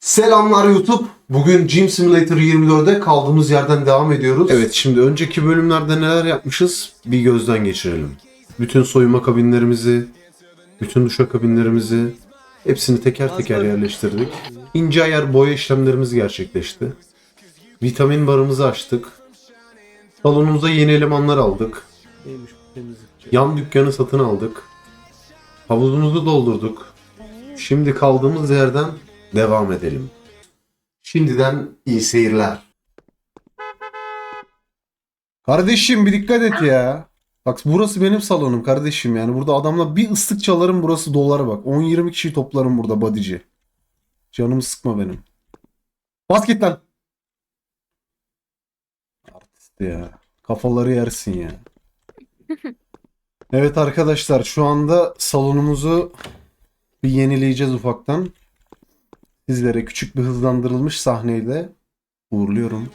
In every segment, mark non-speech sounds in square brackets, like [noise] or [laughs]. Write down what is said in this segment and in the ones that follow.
Selamlar YouTube. Bugün Gym Simulator 24'de kaldığımız yerden devam ediyoruz. Evet şimdi önceki bölümlerde neler yapmışız bir gözden geçirelim. Bütün soyunma kabinlerimizi, bütün duşa kabinlerimizi hepsini teker teker yerleştirdik. İnce ayar boya işlemlerimiz gerçekleşti. Vitamin barımızı açtık. Salonumuza yeni elemanlar aldık. Yan dükkanı satın aldık. Havuzumuzu doldurduk. Şimdi kaldığımız yerden devam edelim. Şimdiden iyi seyirler. Kardeşim bir dikkat et ya. Bak burası benim salonum kardeşim yani. Burada adamla bir ıslık çalarım burası dolar bak. 10-20 kişi toplarım burada bodyci. Canımı sıkma benim. Bas git lan. Artist ya. Kafaları yersin ya. [laughs] Evet arkadaşlar şu anda salonumuzu bir yenileyeceğiz ufaktan. Sizlere küçük bir hızlandırılmış sahneyle uğurluyorum.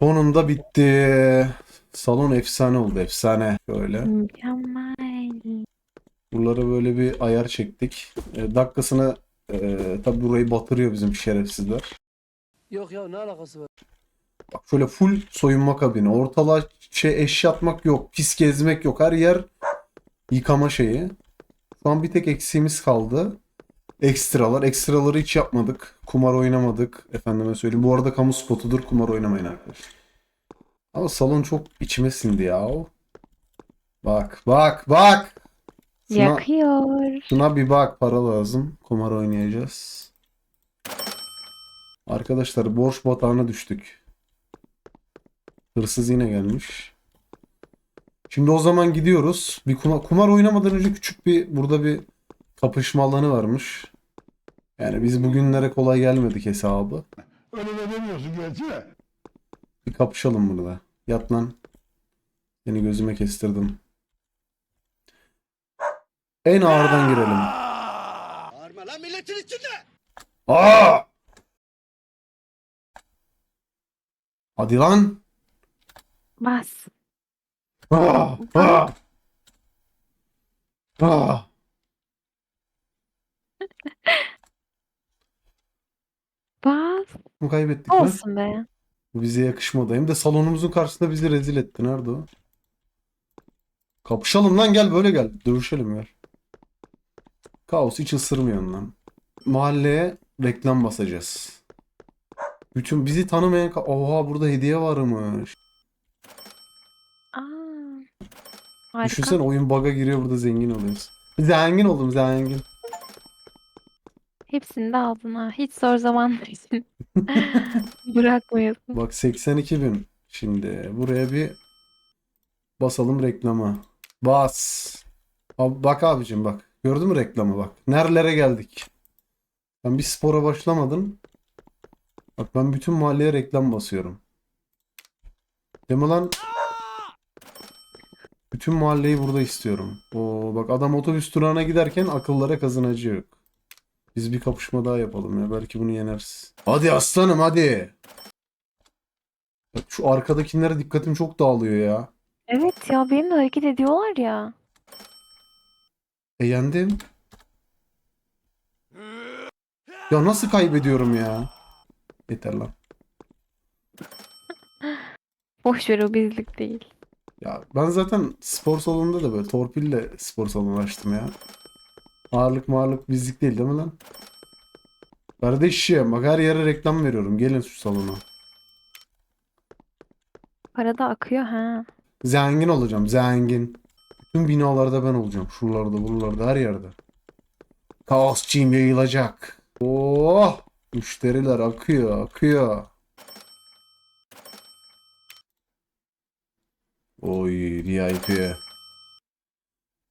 Sonunda bitti. Salon efsane oldu efsane. Böyle. Mükemmel. Buralara böyle bir ayar çektik. E, dakikasına e, tabi burayı batırıyor bizim şerefsizler. Yok ya ne alakası var? Bak şöyle full soyunma kabini. Ortalığa şey eşya atmak yok. Pis gezmek yok. Her yer yıkama şeyi. Şu an bir tek eksiğimiz kaldı. Ekstralar. Ekstraları hiç yapmadık. Kumar oynamadık. Efendime söyleyeyim. Bu arada kamu spotudur. Kumar oynamayın arkadaşlar. Ama salon çok içime sindi ya. Bak bak bak. Şuna, Yakıyor. şuna bir bak. Para lazım. Kumar oynayacağız. Arkadaşlar borç batağına düştük. Hırsız yine gelmiş. Şimdi o zaman gidiyoruz. Bir kumar, kumar oynamadan önce küçük bir burada bir kapışma alanı varmış. Yani biz bugünlere kolay gelmedik hesabı. Öyle de demiyorsun gerçi de. Bir kapışalım burada. Yat lan. Seni gözüme kestirdim. En ağırdan girelim. Bağırma lan milletin içinde. Aa! Hadi lan. Bas. Aa! Aa! Aa! [laughs] Bas. Bunu kaybettik mi? Olsun be. Bu bize yakışmadı. Hem de salonumuzun karşısında bizi rezil etti. Nerede o? Kapışalım lan gel böyle gel. Dövüşelim gel. Kaos hiç ısırmıyor lan. Mahalleye reklam basacağız. Bütün bizi tanımayan... Oha burada hediye varmış. Aa. Harika. Düşünsene oyun bug'a giriyor burada zengin oluyoruz. Zengin oldum zengin. Hepsini de aldın ha. Hiç zor zamanlar için. [laughs] Bırakmıyorsun. Bak 82 bin. Şimdi buraya bir basalım reklama. Bas. Abi bak abicim bak. Gördün mü reklamı bak. Nerelere geldik. Ben bir spora başlamadım. Bak ben bütün mahalleye reklam basıyorum. Değil mi lan? Bütün mahalleyi burada istiyorum. Oo, bak adam otobüs durağına giderken akıllara kazanacı yok. Biz bir kapışma daha yapalım ya. Belki bunu yeneriz. Hadi aslanım hadi. Bak Şu arkadakilere dikkatim çok dağılıyor ya. Evet ya benimle hareket ediyorlar ya. E yendim. Ya nasıl kaybediyorum ya? Yeter lan. [laughs] Boş ver o bizlik değil. Ya ben zaten spor salonunda da böyle torpille spor salonu açtım ya. Ağırlık mağırlık bizlik değil değil mi lan? Kardeşim bak her yere reklam veriyorum. Gelin şu salona. Para da akıyor ha. Zengin olacağım zengin. Bütün binalarda ben olacağım. Şuralarda buralarda her yerde. Kaosçıyım yayılacak. Oh! Müşteriler akıyor akıyor. Oy VIP.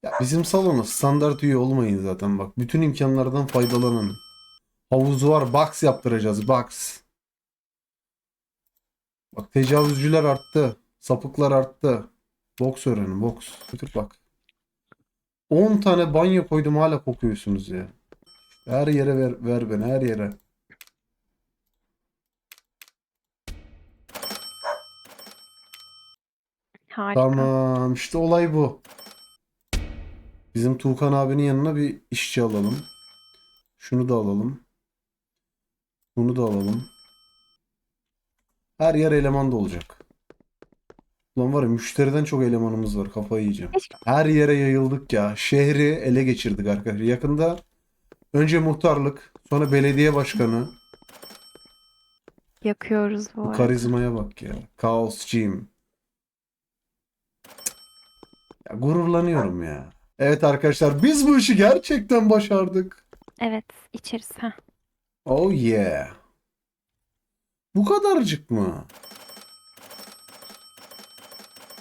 Ya bizim salona standart üye olmayın zaten bak. Bütün imkanlardan faydalanın. Havuz var. Box yaptıracağız. Box. Bak tecavüzcüler arttı. Sapıklar arttı. Boks öğrenin. Boks. Götür bak. 10 tane banyo koydum hala kokuyorsunuz ya. Her yere ver, ver beni. Her yere. Harika. Tamam işte olay bu. Bizim Tuğkan abinin yanına bir işçi alalım. Şunu da alalım. Bunu da alalım. Her yer eleman da olacak. Ulan var ya müşteriden çok elemanımız var. Kafayı yiyeceğim. Her yere yayıldık ya. Şehri ele geçirdik arkadaşlar. Yakında önce muhtarlık, sonra belediye başkanı. Yakıyoruz bu Bu arada. karizmaya bak ya. Kaosçıyım. Ya gururlanıyorum ya. Evet arkadaşlar biz bu işi gerçekten başardık. Evet içeriz. Heh. Oh yeah. Bu kadarcık mı?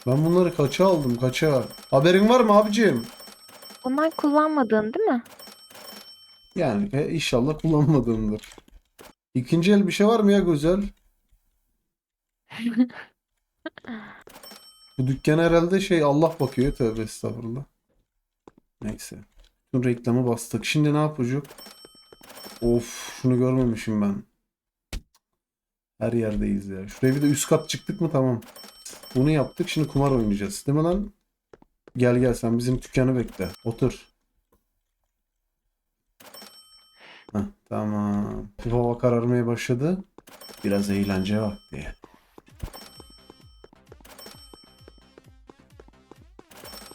Ben bunları kaça aldım kaça? Haberin var mı abicim? Bunlar kullanmadığın değil mi? Yani e, inşallah kullanmadığımdır. İkinci el bir şey var mı ya güzel? [laughs] Bu dükkan herhalde şey Allah bakıyor tövbe estağfurullah. Neyse. Şu reklamı bastık. Şimdi ne yapacak? Of şunu görmemişim ben. Her yerdeyiz ya. Şuraya bir de üst kat çıktık mı tamam. Bunu yaptık. Şimdi kumar oynayacağız. Değil mi lan? Gel gel sen bizim dükkanı bekle. Otur. Heh, tamam. Hava kararmaya başladı. Biraz eğlence vakti.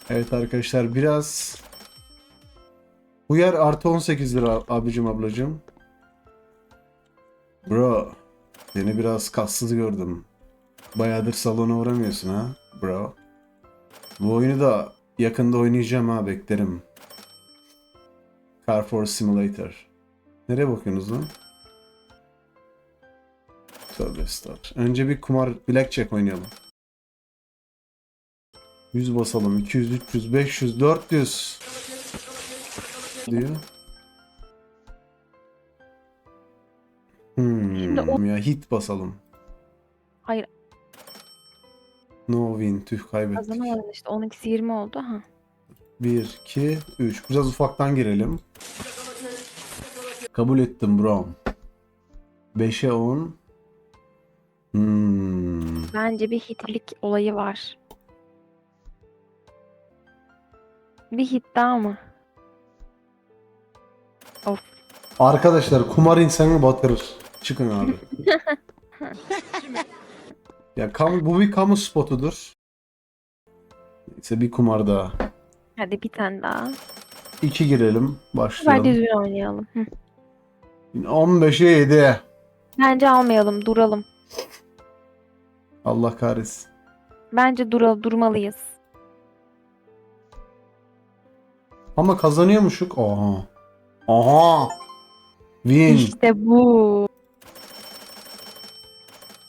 Evet arkadaşlar biraz bu yer artı 18 lira abicim ablacım. Bro seni biraz kassız gördüm. Bayağıdır salona uğramıyorsun ha bro. Bu oyunu da yakında oynayacağım ha beklerim. Car Force Simulator. Nereye bakıyorsunuz lan? Tövbe estağfurullah. Önce bir kumar blackjack oynayalım. 100 basalım. 200, 300, 500, 400 diyor. Hmm, Şimdi o- ya hit basalım. Hayır. No win. Tüh kaybettik. Kazanamadın işte. 12'si 20 oldu. Ha. 1, 2, 3. Biraz ufaktan girelim. Kabul ettim bro. 5'e 10. Hmm. Bence bir hitlik olayı var. Bir hit daha mı? Of. Arkadaşlar kumar insanı batırır. Çıkın abi. [laughs] ya kamu, bu bir kamu spotudur. Neyse bir kumar daha. Hadi bir tane daha. 2 girelim. Başlayalım. düzgün oynayalım. Hı. 15'e 7. Bence almayalım. Duralım. Allah kahretsin. Bence dural durmalıyız. Ama kazanıyormuşuk. Aha. Aha. Win. İşte bu.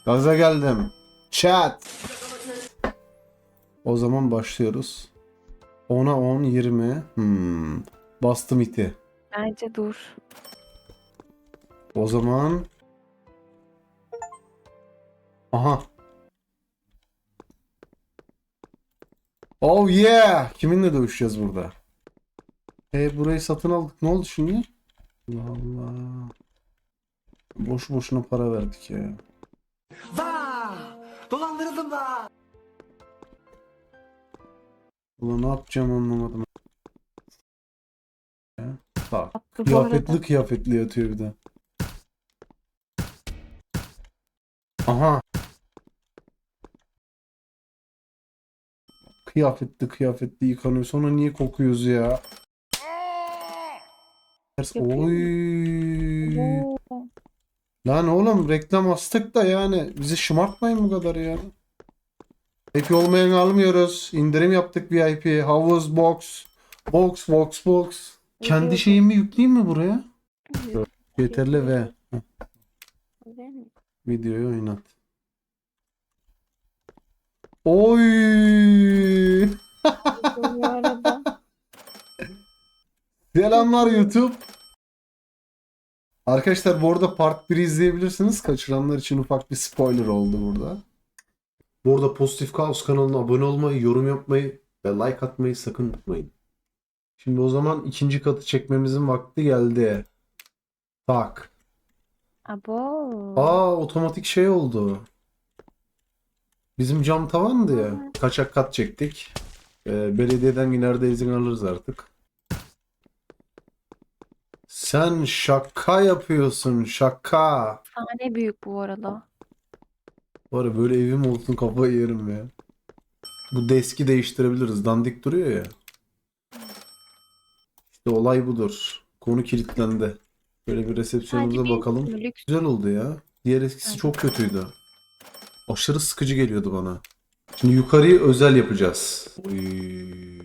Gaza geldim. Chat. O zaman başlıyoruz. 10'a 10, 20. Hmm. Bastım iti. Bence dur. O zaman... Aha. Oh yeah! Kiminle dövüşeceğiz burada? E burayı satın aldık. Ne oldu şimdi? Allah Allah. Boş boşuna para verdik ya. Dolandırıldım da. Ulan ne yapacağım anlamadım. Ya, Bak. Attı bu arada. Kıyafetli kıyafetli yatıyor bir de. Aha. Kıyafetli kıyafetli yıkanıyor. Sonra niye kokuyoruz ya? Ters- Yapıyor? Oy. Oo. Lan oğlum reklam astık da yani bizi şımartmayın bu kadar ya. VIP olmayan almıyoruz. İndirim yaptık VIP. Havuz box. Box box box. Kendi şeyimi yükleyeyim mi buraya? Yeterli ve videoyu oynat. Oy! Selamlar YouTube. Arkadaşlar bu arada part 1 izleyebilirsiniz. Kaçıranlar için ufak bir spoiler oldu burada. Bu arada Pozitif Kaos kanalına abone olmayı, yorum yapmayı ve like atmayı sakın unutmayın. Şimdi o zaman ikinci katı çekmemizin vakti geldi. Tak. Abo. Aa otomatik şey oldu. Bizim cam tavandı ya. Kaçak kat çektik. Ee, belediyeden ileride izin alırız artık. Sen şaka yapıyorsun şaka. Sahne büyük bu arada. Var ya böyle evim olsun kafayı yerim ya. Bu deski değiştirebiliriz. Dandik duruyor ya. İşte olay budur. Konu kilitlendi. Böyle bir resepsiyonumuza bir bakalım. lüks. Güzel oldu ya. Diğer eskisi çok kötüydü. Aşırı sıkıcı geliyordu bana. Şimdi yukarıyı özel yapacağız. Oy.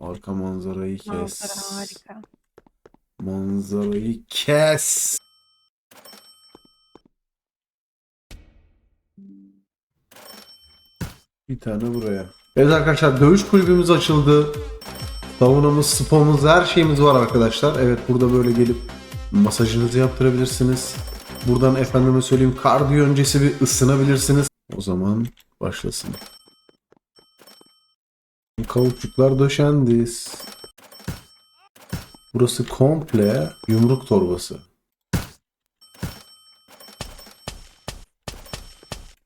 Arka manzarayı kes. Manzara harika. Manzarayı kes. Bir tane buraya. Evet arkadaşlar dövüş kulübümüz açıldı. Savunamız, spamız, her şeyimiz var arkadaşlar. Evet burada böyle gelip masajınızı yaptırabilirsiniz. Buradan efendime söyleyeyim kardiyo öncesi bir ısınabilirsiniz. O zaman başlasın. Kauçuklar döşendi. Burası komple yumruk torbası.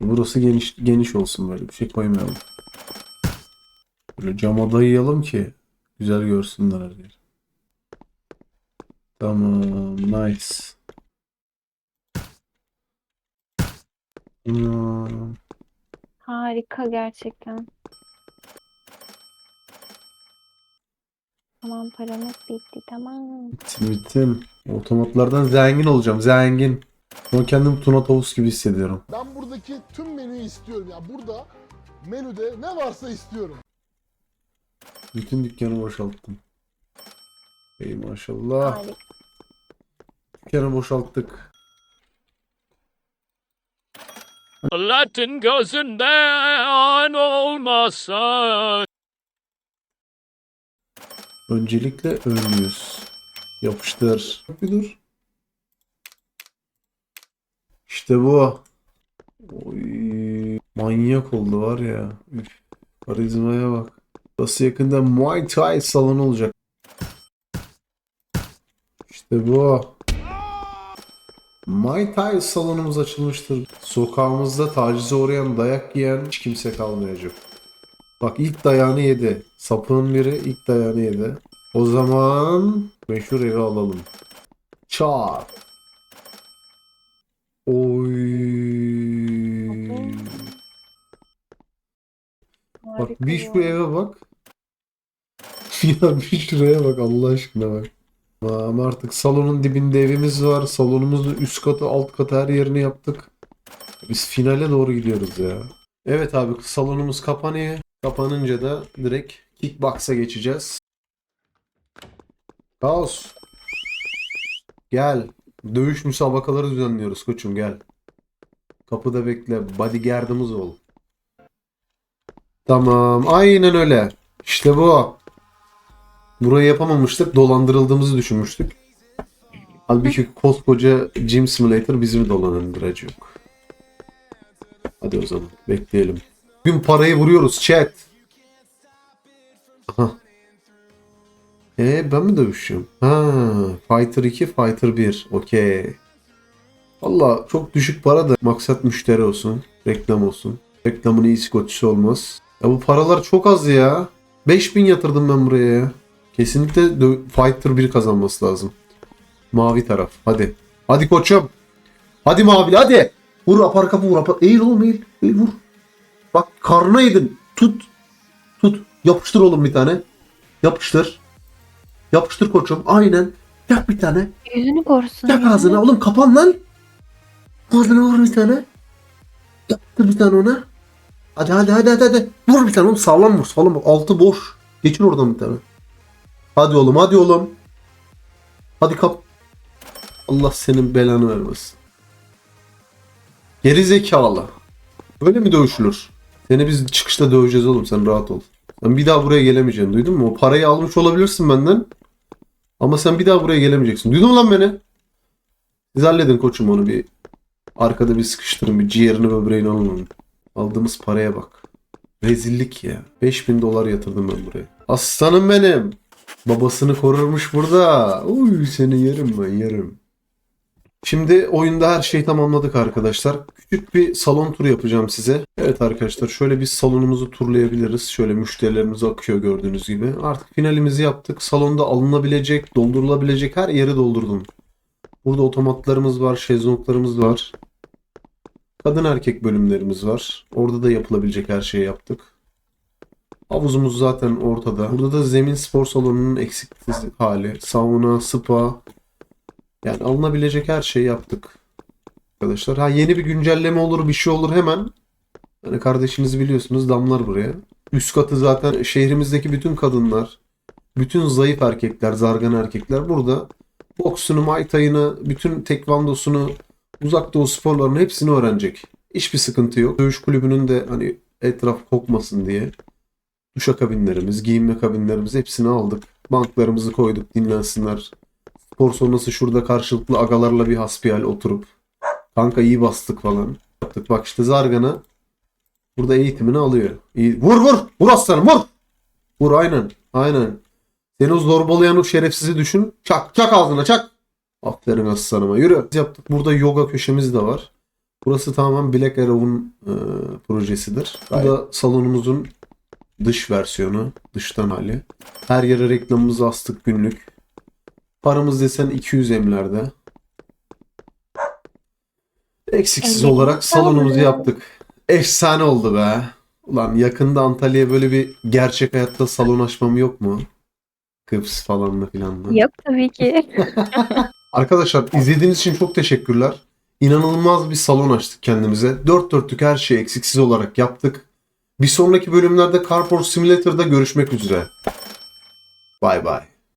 Burası geniş geniş olsun böyle bir şey koymayalım. Böyle cama dayayalım ki güzel görsünler her yer. Tamam, nice. Hmm, Harika gerçekten. Tamam paramız bitti tamam. Bittim bittim. Otomatlardan zengin olacağım, zengin. Ama kendimi Tuna Tavus gibi hissediyorum. Ben buradaki tüm menüyü istiyorum. Ya burada menüde ne varsa istiyorum. Bütün dükkanı boşalttım. Ey maşallah. Harika. Dükkanı boşalttık. Milletin gözünden olmazsa Öncelikle ön yüz. Yapıştır. Bir dur. İşte bu. Oy, manyak oldu var ya. Üf, karizmaya bak. Burası yakında Muay Thai salonu olacak. İşte bu. Muay Thai salonumuz açılmıştır. Sokağımızda tacize uğrayan, dayak yiyen hiç kimse kalmayacak. Bak ilk dayağını yedi. Sapığın biri ilk dayağını yedi. O zaman meşhur evi alalım. Çar. Oy. Bak bir şu eve bak. [laughs] ya bir şuraya bak Allah aşkına bak. Ama artık salonun dibinde evimiz var. Salonumuzun üst katı alt katı her yerini yaptık. Biz finale doğru gidiyoruz ya. Evet abi salonumuz kapanıyor. Kapanınca da direkt kickbox'a geçeceğiz. Kaos. Gel. Dövüş müsabakaları düzenliyoruz koçum gel. Kapıda bekle. Bodyguard'ımız ol. Tamam. Aynen öyle. İşte bu. Burayı yapamamıştık. Dolandırıldığımızı düşünmüştük. Halbuki koskoca Gym Simulator bizi mi dolandıracak? Hadi o zaman bekleyelim. Bugün parayı vuruyoruz chat. Aha. Ee ben mi dövüşüyorum? Ha, Fighter 2, Fighter 1. Okey. Valla çok düşük para da maksat müşteri olsun. Reklam olsun. Reklamın iyisi kötüsü olmaz. Ya bu paralar çok az ya. 5000 yatırdım ben buraya ya. Kesinlikle Fighter 1 kazanması lazım. Mavi taraf. Hadi. Hadi koçum. Hadi mavi hadi. Vur apar kapı vur apar. Eğil oğlum eğil. Eğil vur. Bak karnına yedin. Tut. Tut. Yapıştır oğlum bir tane. Yapıştır. Yapıştır koçum. Aynen. Yak bir tane. Yüzünü korusun. Yak yüzünü. ağzına. Oğlum kapan lan. Ağzına vur bir tane. Yaptır bir tane ona. Hadi hadi hadi hadi. hadi. Vur bir tane oğlum. Sağlam vur. Sağlam vur. Altı boş. Geçin oradan bir tane. Hadi oğlum hadi oğlum. Hadi kap. Allah senin belanı vermesin. Geri zekalı. Böyle mi dövüşülür? Seni biz çıkışta döveceğiz oğlum sen rahat ol. Ben bir daha buraya gelemeyeceğim duydun mu? O parayı almış olabilirsin benden. Ama sen bir daha buraya gelemeyeceksin. Duydun mu lan beni? Siz halledin koçum onu bir. Arkada bir sıkıştırın bir ciğerini böbreğini alın. Aldığımız paraya bak. Rezillik ya. 5000 dolar yatırdım ben buraya. Aslanım benim. Babasını korurmuş burada. Uy seni yerim ben yerim. Şimdi oyunda her şeyi tamamladık arkadaşlar. Küçük bir salon turu yapacağım size. Evet arkadaşlar şöyle bir salonumuzu turlayabiliriz. Şöyle müşterilerimiz akıyor gördüğünüz gibi. Artık finalimizi yaptık. Salonda alınabilecek, doldurulabilecek her yeri doldurdum. Burada otomatlarımız var, şezlonglarımız var. Kadın erkek bölümlerimiz var. Orada da yapılabilecek her şeyi yaptık. Havuzumuz zaten ortada. Burada da zemin spor salonunun eksiksiz hali. Sauna, spa. Yani alınabilecek her şeyi yaptık. Arkadaşlar. Ha yeni bir güncelleme olur, bir şey olur hemen. Hani kardeşinizi biliyorsunuz damlar buraya. Üst katı zaten şehrimizdeki bütün kadınlar, bütün zayıf erkekler, zargan erkekler burada boksunu, muay thai'ını, bütün tekvandosunu, uzak doğu sporlarının hepsini öğrenecek. Hiçbir sıkıntı yok. Dövüş kulübünün de hani etraf kokmasın diye duşa kabinlerimiz, giyinme kabinlerimiz hepsini aldık. Banklarımızı koyduk dinlensinler. Spor sonrası şurada karşılıklı agalarla bir hasbihal oturup kanka iyi bastık falan yaptık. Bak işte Zargan'a burada eğitimini alıyor. İyi. Vur vur! Vur aslanım vur! Vur aynen. Aynen. Seni o zorbalayan o şerefsizi düşün. Çak çak ağzına çak. Aferin aslanıma yürü. Biz Yaptık. Burada yoga köşemiz de var. Burası tamamen Black Arrow'un e, projesidir. Bu da salonumuzun dış versiyonu. Dıştan hali. Her yere reklamımızı astık günlük. Paramız desen 200 emlerde. Eksiksiz olarak salonumuzu yaptık. Efsane oldu be. Ulan yakında Antalya'ya böyle bir gerçek hayatta salon açmam yok mu? Kıps falanla filanla. Yok tabii ki. [laughs] Arkadaşlar izlediğiniz için çok teşekkürler. İnanılmaz bir salon açtık kendimize. Dört dörtlük her şeyi eksiksiz olarak yaptık. Bir sonraki bölümlerde Carport Simulator'da görüşmek üzere. Bay bay.